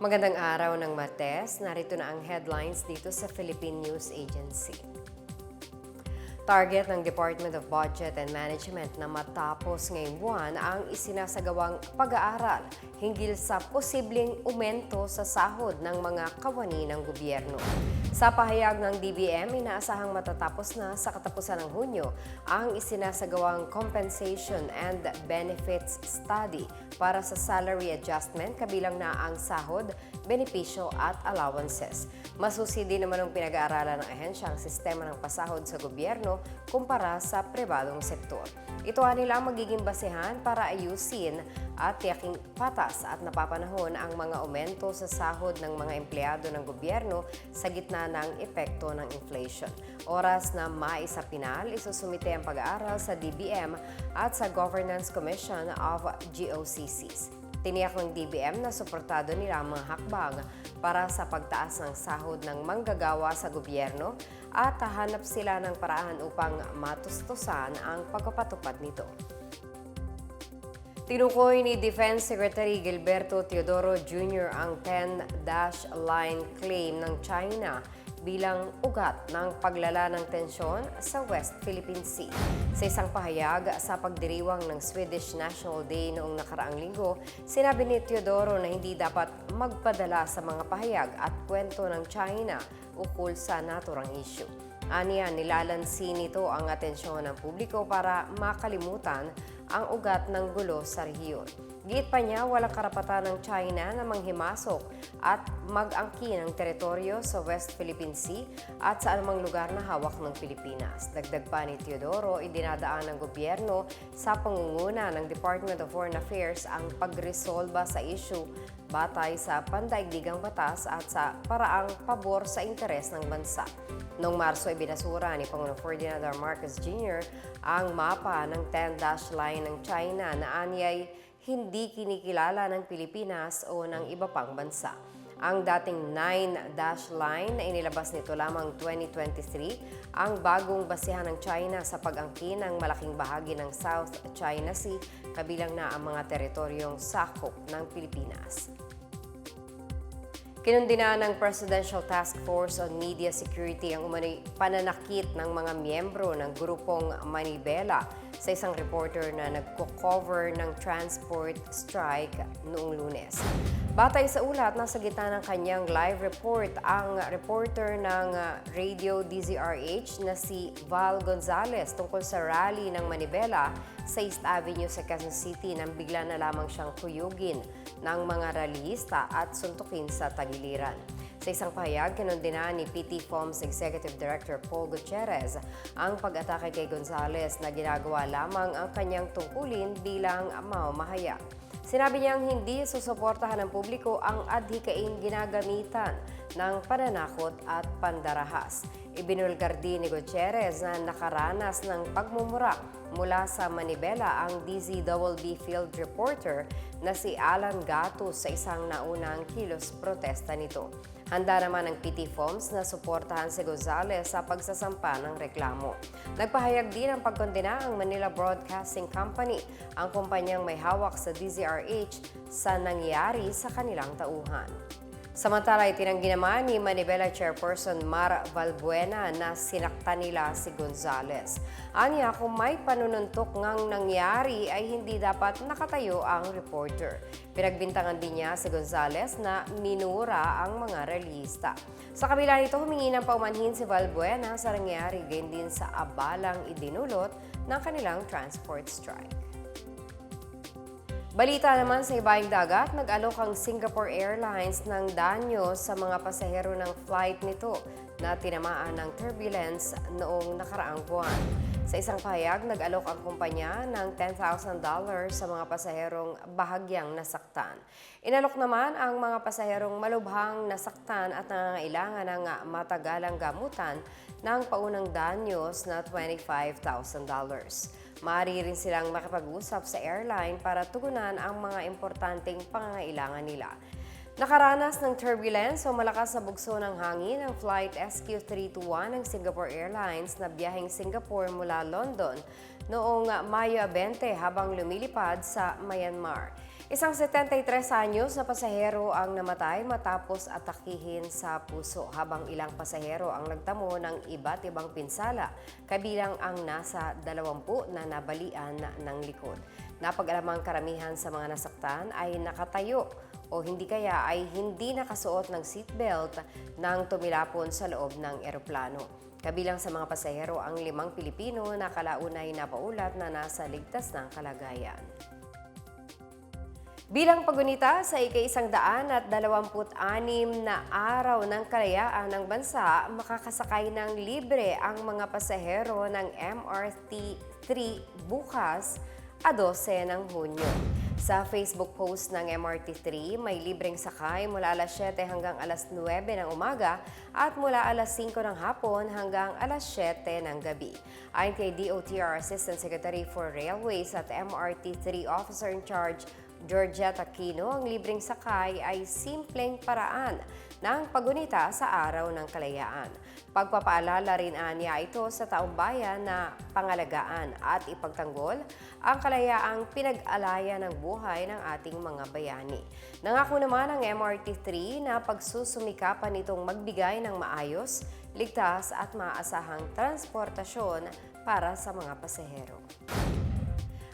Magandang araw ng Martes. Narito na ang headlines dito sa Philippine News Agency. Target ng Department of Budget and Management na matapos ngayong buwan ang isinasagawang pag-aaral hinggil sa posibleng umento sa sahod ng mga kawani ng gobyerno. Sa pahayag ng DBM, inaasahang matatapos na sa katapusan ng Hunyo ang isinasagawang Compensation and Benefits Study para sa salary adjustment kabilang na ang sahod, benepisyo at allowances. Masusi din naman ang pinag-aaralan ng ahensya ang sistema ng pasahod sa gobyerno kumpara sa pribadong sektor. Ito nila ang magiging basehan para ayusin at tiyaking patas at napapanahon ang mga aumento sa sahod ng mga empleyado ng gobyerno sa gitna ng epekto ng inflation. Oras na maisa pinal, isusumite ang pag-aaral sa DBM at sa Governance Commission of GOCCs. Tiniyak ng DBM na suportado nila ang mga hakbang para sa pagtaas ng sahod ng manggagawa sa gobyerno at hahanap sila ng paraan upang matustusan ang pagpapatupad nito. Tinukoy ni Defense Secretary Gilberto Teodoro Jr. ang 10-dash line claim ng China bilang ugat ng paglala ng tensyon sa West Philippine Sea. Sa isang pahayag sa pagdiriwang ng Swedish National Day noong nakaraang linggo, sinabi ni Teodoro na hindi dapat magpadala sa mga pahayag at kwento ng China ukol sa naturang issue. Aniya, nilalansin nito ang atensyon ng publiko para makalimutan ang ugat ng gulo sa rehiyon. Giit pa niya, walang karapatan ng China na manghimasok at mag-angkin ng teritoryo sa West Philippine Sea at sa anumang lugar na hawak ng Pilipinas. Dagdag pa ni Teodoro, idinadaan ng gobyerno sa pangunguna ng Department of Foreign Affairs ang pagresolba sa issue batay sa pandaigdigang batas at sa paraang pabor sa interes ng bansa. Noong Marso ay binasura ni Pangulong Ferdinand R. Marcos Jr. ang mapa ng 10-dash line ng China na anyay hindi kinikilala ng Pilipinas o ng iba pang bansa. Ang dating 9-dash line na inilabas nito lamang 2023 ang bagong basihan ng China sa pag-angkin ng malaking bahagi ng South China Sea kabilang na ang mga teritoryong sakop ng Pilipinas. Kinundina ng Presidential Task Force on Media Security ang umano'y pananakit ng mga miyembro ng grupong Manibela sa isang reporter na nagko-cover ng transport strike noong lunes. Batay sa ulat, nasa gitna ng kanyang live report ang reporter ng uh, Radio DZRH na si Val Gonzalez tungkol sa rally ng Manibela sa East Avenue sa Quezon City nang bigla na lamang siyang kuyugin ng mga rallyista at suntukin sa tagiliran. Sa isang pahayag, kinundina ni PT Foms Executive Director Paul Gutierrez ang pag-atake kay Gonzales na ginagawa lamang ang kanyang tungkulin bilang mamamahayag. Sinabi niyang hindi susuportahan ng publiko ang adhikaing ginagamitan ng pananakot at pandarahas. Ibinulgar din ni Gutierrez na nakaranas ng pagmumura mula sa Manibela ang DZWB field reporter na si Alan Gatos sa isang naunang kilos protesta nito. Handa naman ang PT Foams na suportahan si Gonzales sa pagsasampa ng reklamo. Nagpahayag din ng pagkondena ang Manila Broadcasting Company, ang kumpanyang may hawak sa DZRH sa nangyari sa kanilang tauhan. Samantala, itinanggi naman ni Manibela Chairperson Mar Valbuena na sinaktan nila si Gonzales. Anya, kung may panununtok ngang nangyari ay hindi dapat nakatayo ang reporter. Pinagbintangan din niya si Gonzales na minura ang mga realista. Sa kabila nito, humingi ng paumanhin si Valbuena sa nangyari gayon din sa abalang idinulot ng kanilang transport strike. Balita naman sa ibaing dagat, nag-alok ang Singapore Airlines ng danyo sa mga pasahero ng flight nito na tinamaan ng turbulence noong nakaraang buwan. Sa isang pahayag, nag-alok ang kumpanya ng $10,000 sa mga pasaherong bahagyang nasaktan. Inalok naman ang mga pasaherong malubhang nasaktan at nangangailangan ng matagalang gamutan ng paunang danyos na $25,000. Maaari rin silang makipag-usap sa airline para tugunan ang mga importanteng pangangailangan nila. Nakaranas ng turbulence o malakas na bugso ng hangin ang flight SQ321 ng Singapore Airlines na biyaheng Singapore mula London noong Mayo 20 habang lumilipad sa Myanmar. Isang 73 anyos na pasahero ang namatay matapos atakihin sa puso habang ilang pasahero ang nagtamo ng iba't ibang pinsala, kabilang ang nasa 20 na nabalian ng likod. Napag-alamang karamihan sa mga nasaktan ay nakatayo o hindi kaya ay hindi nakasuot ng seatbelt nang tumilapon sa loob ng eroplano. Kabilang sa mga pasahero ang limang Pilipino na kalaunay napaulat na nasa ligtas ng kalagayan. Bilang pagunita sa ika-isang daan at dalawamput anim na araw ng kalayaan ng bansa, makakasakay ng libre ang mga pasahero ng MRT-3 bukas a 12 ng Hunyo. Sa Facebook post ng MRT-3, may libreng sakay mula alas 7 hanggang alas 9 ng umaga at mula alas 5 ng hapon hanggang alas 7 ng gabi. Ayon kay DOTR Assistant Secretary for Railways at MRT-3 Officer in Charge Georgette Aquino, ang libreng sakay ay simpleng paraan ng pagunita sa araw ng kalayaan. Pagpapaalala rin niya ito sa taong bayan na pangalagaan at ipagtanggol ang kalayaang pinag-alaya ng buhay ng ating mga bayani. Nangako naman ang MRT-3 na pagsusumikapan itong magbigay ng maayos, ligtas at maasahang transportasyon para sa mga pasahero.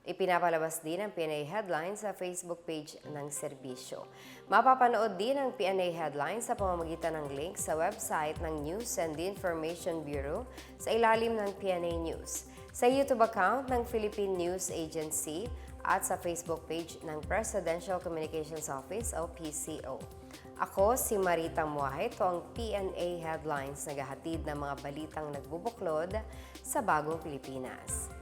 Ipinapalabas din ang PNA Headlines sa Facebook page ng serbisyo. Mapapanood din ang PNA Headlines sa pamamagitan ng link sa website ng News and Information Bureau sa ilalim ng PNA News, sa YouTube account ng Philippine News Agency at sa Facebook page ng Presidential Communications Office o PCO. Ako si Marita Muahe, ito ang PNA Headlines, naghahatid ng mga balitang nagbubuklod sa bagong Pilipinas.